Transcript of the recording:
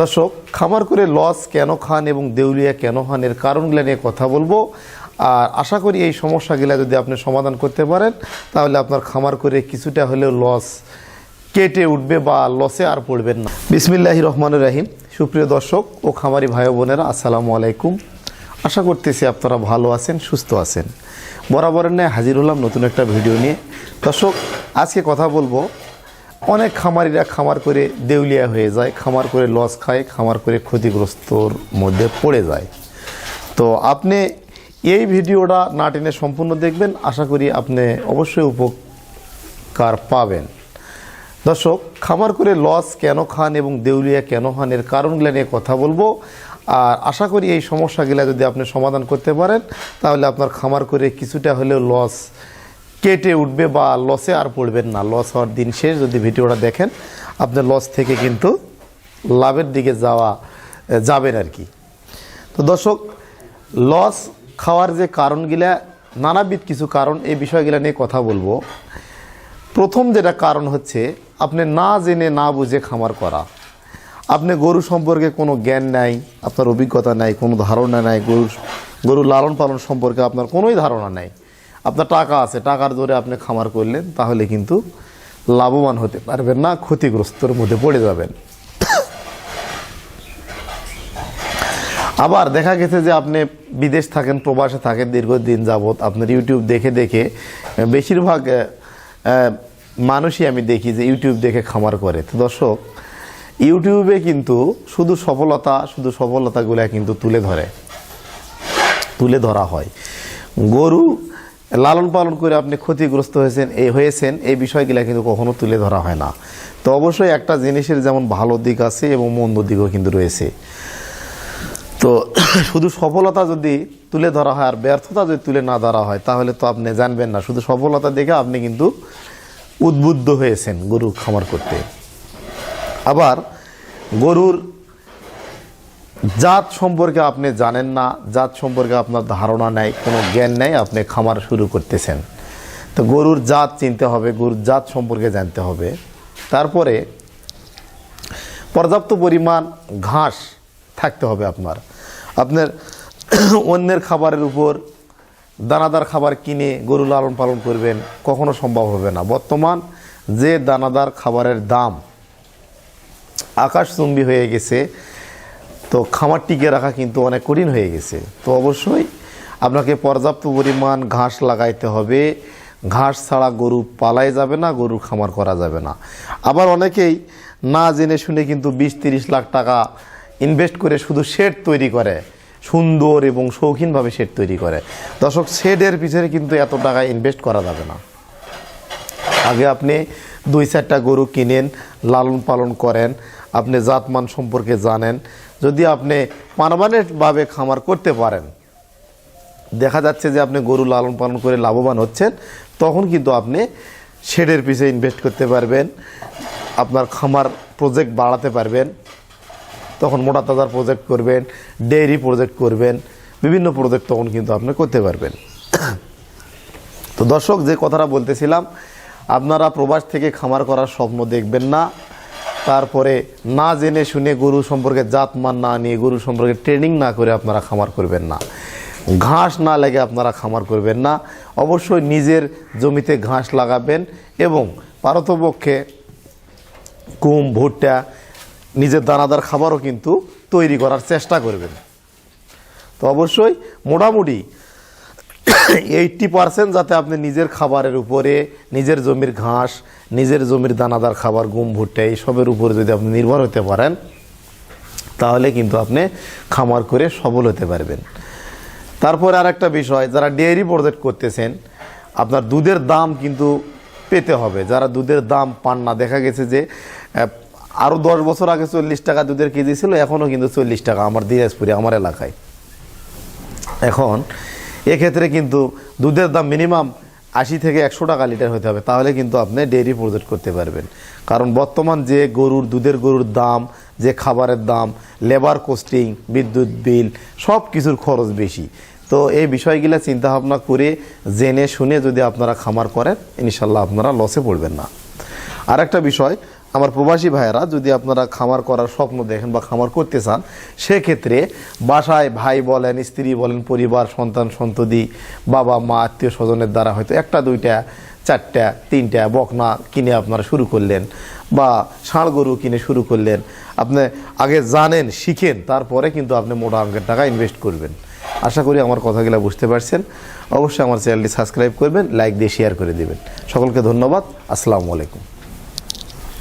দর্শক, খামার করে লস কেন খান এবং দেউলিয়া কেন খান এর কারণগুলো নিয়ে কথা বলব। আর আশা করি এই সমস্যাগুলো যদি আপনি সমাধান করতে পারেন, তাহলে আপনার খামার করে কিছুটা হলেও লস কেটে উঠবে বা লসে আর পড়বেন না। বিসমিল্লাহি রহমানুর রাহিম। সুপ্রিয় দর্শক ও খামারি ভাই বোনেরা, আসসালামু আলাইকুম। আশা করতেছি আপনারা ভালো আছেন, সুস্থ আছেন। বরাবরের ন্যায় হাজির হলাম নতুন একটা ভিডিও নিয়ে। দর্শক, আজকে কথা বলব অনেক খামারিরা খামার করে দেউলিয়া হয়ে যায়, খামার করে লস খায়, খামার করে ক্ষতিগ্রস্তর মধ্যে পড়ে যায়। তো আপনি এই ভিডিওটা না টেনে সম্পূর্ণ দেখবেন, আশা করি আপনি অবশ্যই উপকার পাবেন। দর্শক, খামার করে লস কেন খান এবং দেউলিয়া কেন খান এর কারণগুলো নিয়ে কথা বলব। আর আশা করি এই সমস্যাগুলো যদি আপনি সমাধান করতে পারেন, তাহলে আপনার খামার করে কিছুটা হলেও লস কেটে উঠবে বা লসে আর পড়বেন না। লস হওয়ার দিন শেষ। যদি ভিডিওটা দেখেন আপনি লস থেকে কিন্তু লাভের দিকে যাওয়া যাবেন আর কি। তো দর্শক লস খাওয়ার যে কারণগুলা, নানাবিধ কিছু কারণ, এই বিষয়গুলো নিয়ে কথা বলব। প্রথম যেটা কারণ হচ্ছে, আপনি না জেনে, না বুঝে খামার করা। আপনি গরু সম্পর্কে কোনো জ্ঞান নাই, আপনার অভিজ্ঞতা নাই, কোনো ধারণা নাই, গরু গরু লালন পালন সম্পর্কে আপনার কোনোই ধারণা নাই। আপনার টাকা আছে, টাকার জোরে আপনি খামার করলেন, তাহলে কিন্তু লাভবান হতে পারবেন না, ক্ষতিগ্রস্তর মধ্যে পড়ে যাবেন। আবার দেখা গেছে যে আপনি বিদেশ থাকেন, প্রবাসে থাকেন দীর্ঘদিন যাবৎ, আপনার ইউটিউব দেখে দেখে বেশিরভাগ মানুষই আমি দেখি যে ইউটিউব দেখে খামার করে। তো দর্শক, ইউটিউবে কিন্তু শুধু সফলতা, শুধু সফলতাগুলো কিন্তু তুলে ধরে, তুলে ধরা হয়। গরু লালন পালন করে আপনি ক্ষতিগ্রস্ত হয়েছেন এই হয়েছেন, এই বিষয়গুলো কিন্তু কখনো তুলে ধরা হয় না। তো অবশ্যই একটা জিনিসের যেমন ভালো দিক আছে এবং মন্দ দিকও কিন্তু রয়েছে। তো শুধু সফলতা যদি তুলে ধরা হয় আর ব্যর্থতা যদি তুলে না ধরা হয়, তাহলে তো আপনি জানবেন না। শুধু সফলতা দেখে আপনি কিন্তু উদ্বুদ্ধ হয়েছেন গরু খামার করতে। আবার গরুর জাত সম্পর্কে আপনি জানেন না, জাত সম্পর্কে আপনার ধারণা নেই, কোনো জ্ঞান নেই, আপনি খামার শুরু করতেছেন। তো গরুর জাত চিনতে হবে, গরুর জাত সম্পর্কে জানতে হবে। তারপরে পর্যাপ্ত পরিমাণ ঘাস থাকতে হবে আপনার। আপনার অন্যের খাবারের উপর দানাদার খাবার কিনে গরু লালন পালন করবেন কখনো সম্ভব হবে না। বর্তমান যে দানাদার খাবারের দাম আকাশচুম্বী হয়ে গেছে তো খামার টিকে রাখা কিন্তু অনেক কঠিন হয়ে গেছে। তো অবশ্যই আপনাকে পর্যাপ্ত পরিমাণ ঘাস লাগাইতে হবে। ঘাস ছাড়া গরু পালাই যাবে না গরু খামার করা যাবে না। আবার অনেকেই না জেনে শুনে কিন্তু বিশ তিরিশ লাখ টাকা ইনভেস্ট করে শুধু শেড তৈরি করে, সুন্দর এবং শৌখিনভাবে শেড তৈরি করে। দর্শক শেডের পিছনে কিন্তু এত টাকা ইনভেস্ট করা যাবে না। আগে আপনি দুই চারটা গরু কিনেন লালন পালন করেন আপনি জাতমান সম্পর্কে জানেন। যদি আপনি পারমানেন্টভাবে খামার করতে পারেন, দেখা যাচ্ছে যে আপনি গরু লালন পালন করে লাভবান হচ্ছেন, তখন কিন্তু আপনি শেডের পিছে ইনভেস্ট করতে পারবেন, আপনার খামার প্রজেক্ট বাড়াতে পারবেন, তখন মোটা তাজার প্রজেক্ট করবেন ডেইরি প্রজেক্ট করবেন, বিভিন্ন প্রজেক্ট তখন কিন্তু আপনি করতে পারবেন। তো দর্শক, যে কথাটা বলতেছিলাম, আপনারা প্রবাস থেকে খামার করার স্বপ্ন দেখবেন না। তারপরে না জেনে শুনে গরু সম্পর্কে জাতমান না নিয়ে গরু সম্পর্কে ট্রেনিং না করে আপনারা খামার করবেন না। ঘাস না লেগে আপনারা খামার করবেন না। অবশ্যই নিজের জমিতে ঘাস লাগাবেন এবং পারতপক্ষে কুম, ভুট্টা, নিজের দানাদার খাবারও কিন্তু তৈরি করার চেষ্টা করবেন। তো অবশ্যই মোটামুটি এইটটি পার্সেন্ট যাতে আপনি নিজের খাবারের উপরে, নিজের জমির ঘাস, নিজের জমির দানাদার খাবার, গুম, ভুট্টা এইসবের উপরে যদি আপনি নির্ভর হতে পারেন, তাহলে কিন্তু আপনি খামার করে সবল হতে পারবেন। তারপরে আর একটা বিষয়, যারা ডেয়ারি প্রজেক্ট করতেছেন, আপনার দুধের দাম কিন্তু পেতে হবে। যারা দুধের দাম পান না, দেখা গেছে যে আরও দশ বছর আগে চল্লিশ টাকা দুধের কেজি ছিল এখনও কিন্তু চল্লিশ টাকা, আমার দিনাজপুরে, আমার এলাকায়। এখন এক্ষেত্রে কিন্তু দুধের দাম মিনিমাম আশি থেকে একশো টাকা লিটার হতে হবে। তাহলে কিন্তু আপনি ডেইরি প্রজেক্ট করতে পারবেন। কারণ বর্তমান যে গরুর, দুধের গরুর দাম, যে খাবারের দাম লেবার কোস্টিং বিদ্যুৎ বিল, সব কিছুর খরচ বেশি। তো এই বিষয়গুলো চিন্তা ভাবনা করে জেনে শুনে যদি আপনারা খামার করেন, ইনশাল্লাহ আপনারা লসে পড়বেন না। আর একটা বিষয়, আমার প্রবাসী ভাইয়েরা, যদি আপনারা খামার করার স্বপ্ন দেখেন বা খামার করতে চান, সেক্ষেত্রে বাসায় ভাই বলেন, স্ত্রী বলেন, পরিবার, সন্তান, সন্ততি, বাবা, মা, আত্মীয় স্বজনের দ্বারা হয়তো একটা, দুইটা, চারটা, তিনটা বকনা কিনে আপনারা শুরু করলেন বা ষাঁড় গরু কিনে শুরু করলেন। আপনি আগে জানেন, শিখেন, তারপরে কিন্তু আপনি মোটা অঙ্কের টাকা ইনভেস্ট করবেন। আশা করি আমার কথাগুলো বুঝতে পারছেন। অবশ্যই আমার চ্যানেলটি সাবস্ক্রাইব করবেন লাইক দিয়ে শেয়ার করে দেবেন। সকলকে ধন্যবাদ। আসসালামু আলাইকুম।